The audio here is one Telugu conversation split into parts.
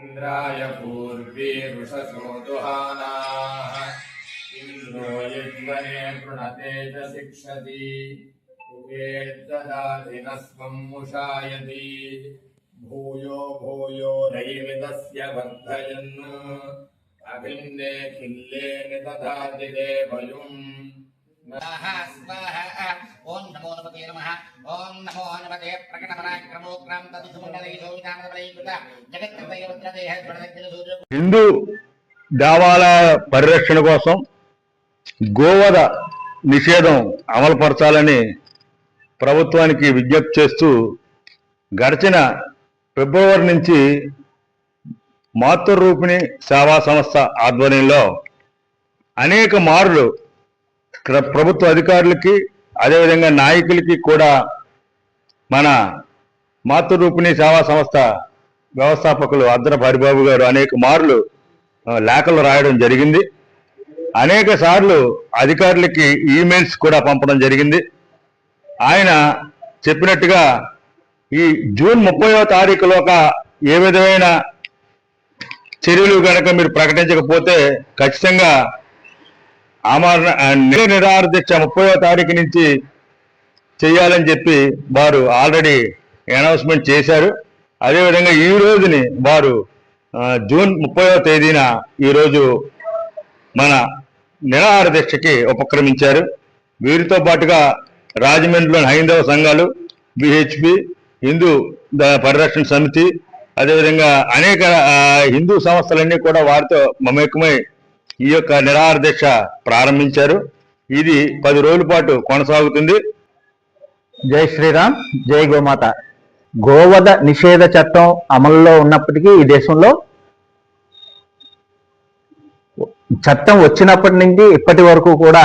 इन्द्राय पूर्वीरुषसो दुहानाः इन्द्रो यज्वने पृणते च शिक्षति उपेद्ददाति न स्वं मुषायति भूयो भूयो नैविदस्य वर्धयन् अभिन्ने खिल्ले निदधाति देवयुम् హిందూ దేవాలయ పరిరక్షణ కోసం గోవద నిషేధం అమలుపరచాలని ప్రభుత్వానికి విజ్ఞప్తి చేస్తూ గడిచిన ఫిబ్రవరి నుంచి మాతృరూపిణి సేవా సంస్థ ఆధ్వర్యంలో అనేక మార్లు ప్రభుత్వ అధికారులకి అదేవిధంగా నాయకులకి కూడా మన మాతృరూపిణి సేవా సంస్థ వ్యవస్థాపకులు అద్దరపు హరిబాబు గారు అనేక మార్లు లేఖలు రాయడం జరిగింది. అనేక సార్లు అధికారులకి ఈమెయిల్స్ కూడా పంపడం జరిగింది. ఆయన చెప్పినట్టుగా ఈ జూన్ ముప్పయో తారీఖులోక ఏ విధమైన చర్యలు కనుక మీరు ప్రకటించకపోతే ఖచ్చితంగా ఆమరణ నిరాహార దీక్ష ముప్పయో తారీఖు నుంచి చేయాలని చెప్పి వారు ఆల్రెడీ అనౌన్స్మెంట్ చేశారు. అదేవిధంగా ఈ రోజుని వారు జూన్ ముప్పైవ తేదీన ఈరోజు మన నిరాహార దీక్షకి ఉపక్రమించారు. వీరితో పాటుగా రాజమండ్రిలోని హైందవ సంఘాలు బిహెచ్పి హిందూ పరిరక్షణ సమితి అదేవిధంగా అనేక హిందూ సంస్థలన్నీ కూడా వారితో మమేకమై ఈ యొక్క నిరాహార దీక్ష ప్రారంభించారు. ఇది పది రోజుల పాటు కొనసాగుతుంది. జై శ్రీరామ్ జై గోమాత. గోవధ నిషేధ చట్టం అమల్లో ఉన్నప్పటికీ ఈ దేశంలో చట్టం వచ్చినప్పటి నుంచి ఇప్పటి వరకు కూడా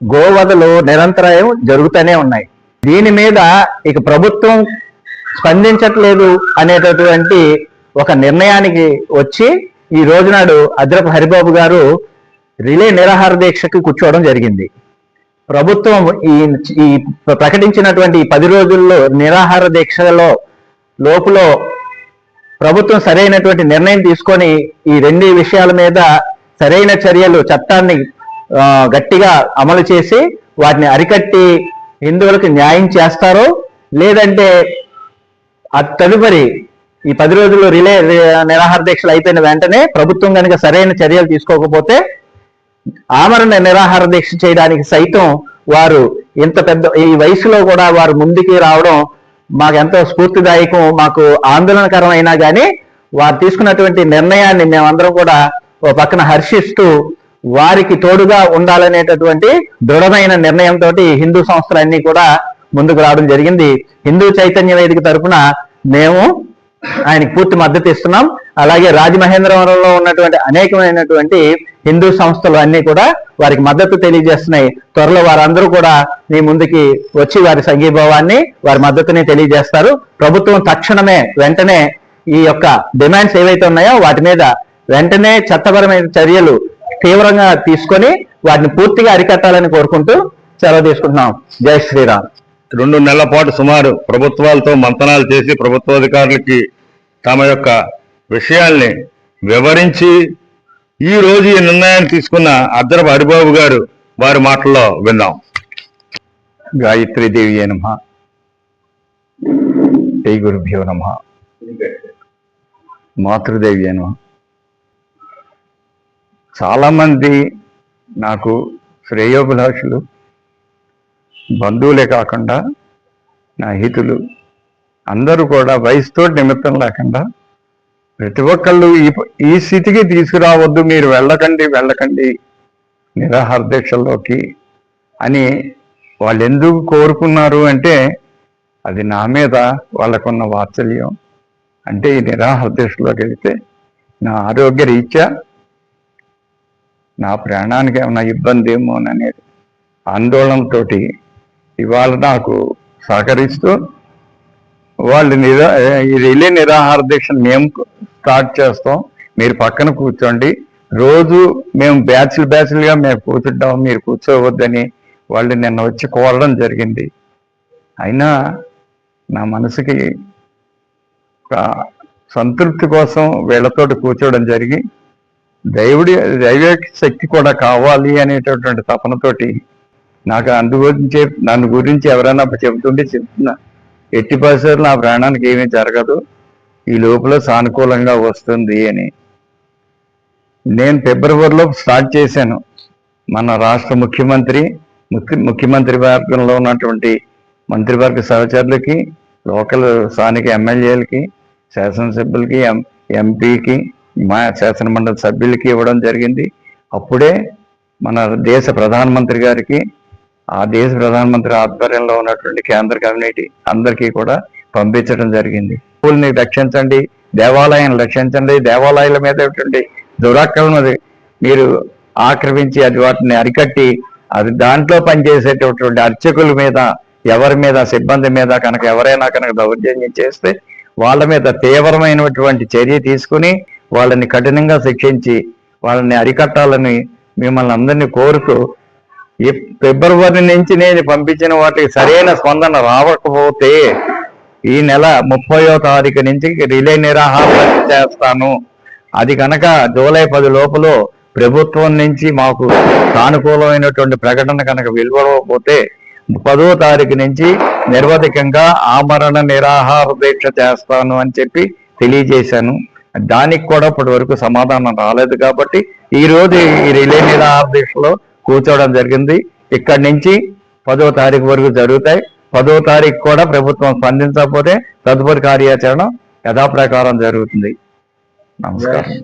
గోవధలు నిరంతరాయం జరుగుతూనే ఉన్నాయి. దీని మీద ఇక ప్రభుత్వం స్పందించట్లేదు అనేటటువంటి ఒక నిర్ణయానికి వచ్చి ఈ రోజునాడు అద్రపు హరిబాబు గారు రిలే నిరాహార దీక్షకి కూర్చోవడం జరిగింది. ప్రభుత్వం ఈ ఈ ప్రకటించినటువంటి పది రోజుల్లో నిరాహార దీక్షలో లోపులో ప్రభుత్వం సరైనటువంటి నిర్ణయం తీసుకొని ఈ రెండు విషయాల మీద సరైన చర్యలు చట్టాన్ని గట్టిగా అమలు చేసి వాటిని అరికట్టి హిందువులకు న్యాయం చేస్తారో లేదంటే ఆ తదుపరి ఈ పది రోజుల్లో రిలే నిరాహార దీక్షలు అయిపోయిన వెంటనే ప్రభుత్వం కనుక సరైన చర్యలు తీసుకోకపోతే ఆమరణ నిరాహార దీక్ష చేయడానికి సైతం వారు ఇంత పెద్ద ఈ వయసులో కూడా వారు ముందుకి రావడం మాకు ఎంతో స్ఫూర్తిదాయకం మాకు ఆందోళనకరమైనా కానీ వారు తీసుకున్నటువంటి నిర్ణయాన్ని మేమందరం కూడా ఓ పక్కన హర్షిస్తూ వారికి తోడుగా ఉండాలనేటటువంటి దృఢమైన నిర్ణయంతో హిందూ సంస్థలన్నీ కూడా ముందుకు రావడం జరిగింది. హిందూ చైతన్య వేదిక తరఫున మేము ఆయనకి పూర్తి మద్దతు ఇస్తున్నాం. అలాగే రాజమహేంద్రవరంలో ఉన్నటువంటి అనేకమైనటువంటి హిందూ సంస్థలు అన్ని కూడా వారికి మద్దతు తెలియజేస్తున్నాయి. త్వరలో వారందరూ కూడా మీ ముందుకి వచ్చి వారి సంఘీభావాన్ని వారి మద్దతుని తెలియజేస్తారు. ప్రభుత్వం తక్షణమే వెంటనే ఈ యొక్క డిమాండ్స్ ఏవైతే ఉన్నాయో వాటి మీద వెంటనే చట్టపరమైన చర్యలు తీవ్రంగా తీసుకొని వాటిని పూర్తిగా అరికట్టాలని కోరుకుంటూ సెలవు తీసుకుంటున్నాం. జై శ్రీరామ్. రెండు నెలల పాటు సుమారు ప్రభుత్వాలతో మంతనాలు చేసి ప్రభుత్వాధికారులకి తమ యొక్క విషయాల్ని వివరించి ఈ రోజు ఈ నిర్ణయాన్ని తీసుకున్న అద్దరపు హరిబాబు గారు వారి మాటల్లో విన్నాం. గాయత్రీదేవి నమ. జై గురుభ్యో నమ. మాతృదేవి నమ. చాలామంది నాకు శ్రేయోభిలాషులు బంధువులే కాకుండా నా హితులు అందరూ కూడా వయసుతో నిమిత్తం లేకుండా ప్రతి ఒక్కళ్ళు ఈ ఈ స్థితికి తీసుకురావద్దు మీరు వెళ్ళకండి వెళ్ళకండి నిరాహార దీక్షల్లోకి అని వాళ్ళు ఎందుకు కోరుకున్నారు అంటే అది నా మీద వాళ్ళకున్న వాత్సల్యం. అంటే ఈ నిరాహార దీక్షలోకి వెళితే నా ఆరోగ్య రీత్యా నా ప్రాణానికి ఏమైనా ఇబ్బంది ఏమోననేది ఆందోళనతోటి ఇవాళ నాకు సహకరిస్తూ వాళ్ళు నిరా ఈ రిలే నిరాహార దీక్ష మేము స్టార్ట్ చేస్తాం. మీరు పక్కన కూర్చోండి. రోజు మేము బ్యాచ్లు బ్యాచ్లుగా మేము కూర్చుంటాం. మీరు కూర్చోవద్దని వాళ్ళు నిన్న వచ్చి కోరడం జరిగింది. అయినా నా మనసుకి సంతృప్తి కోసం వీళ్ళతోటి కూర్చోవడం జరిగి దైవుడి దైవ శక్తి కూడా కావాలి అనేటటువంటి తపనతోటి నాకు అందు గురించి నన్ను గురించి ఎవరైనా చెబుతుంటే చెప్తున్నా. ఎట్టి పరిస్థితులు నా ప్రాణానికి ఏమీ జరగదు. ఈ లోపల సానుకూలంగా వస్తుంది అని. నేను ఫిబ్రవరిలో స్టార్ట్ చేశాను. మన రాష్ట్ర ముఖ్యమంత్రి ముఖ్య ముఖ్యమంత్రి వర్గంలో ఉన్నటువంటి మంత్రివర్గ సహచరులకి లోకల్ స్థానిక ఎమ్మెల్యేలకి శాసనసభ్యులకి ఎం ఎంపీకి మా శాసనమండలి సభ్యులకి ఇవ్వడం జరిగింది. అప్పుడే మన దేశ ప్రధానమంత్రి గారికి ఆ దేశ ప్రధానమంత్రి ఆధ్వర్యంలో ఉన్నటువంటి కేంద్ర కమ్యూనిటీ అందరికీ కూడా పంపించడం జరిగింది. స్కూల్ని రక్షించండి దేవాలయాన్ని రక్షించండి దేవాలయాల మీద దురాక్రమణ మీరు ఆక్రమించి అది వాటిని అరికట్టి అది దాంట్లో పనిచేసేటటువంటి అర్చకుల మీద ఎవరి మీద సిబ్బంది మీద కనుక ఎవరైనా కనుక దౌర్జన్యం చేస్తే వాళ్ళ మీద తీవ్రమైనటువంటి చర్య తీసుకుని వాళ్ళని కఠినంగా శిక్షించి వాళ్ళని అరికట్టాలని మిమ్మల్ని అందరినీ కోరుతూ ఈ ఫిబ్రవరి నుంచి నేను పంపించిన వాటికి సరైన స్పందన రావకపోతే ఈ నెల ముప్పయో తారీఖు నుంచి రిలే నిరాహారం చేస్తాను. అది కనుక జూలై పది లోపల ప్రభుత్వం నుంచి మాకు సానుకూలమైనటువంటి ప్రకటన కనుక వెలువడకపోతే పదో తారీఖు నుంచి నిర్వధికంగా ఆమరణ నిరాహార దీక్ష చేస్తాను అని చెప్పి తెలియజేశాను. దానికి కూడా ఇప్పటి వరకు సమాధానం రాలేదు కాబట్టి ఈ రోజు ఈ రిలే నిరాహార దీక్షలో కూర్చోవడం జరిగింది. ఇక్కడి నుంచి పదో తారీఖు వరకు జరుగుతాయి. పదో తారీఖు కూడా ప్రభుత్వం స్పందించకపోతే తదుపరి కార్యాచరణ యథాప్రకారం జరుగుతుంది. నమస్కారం.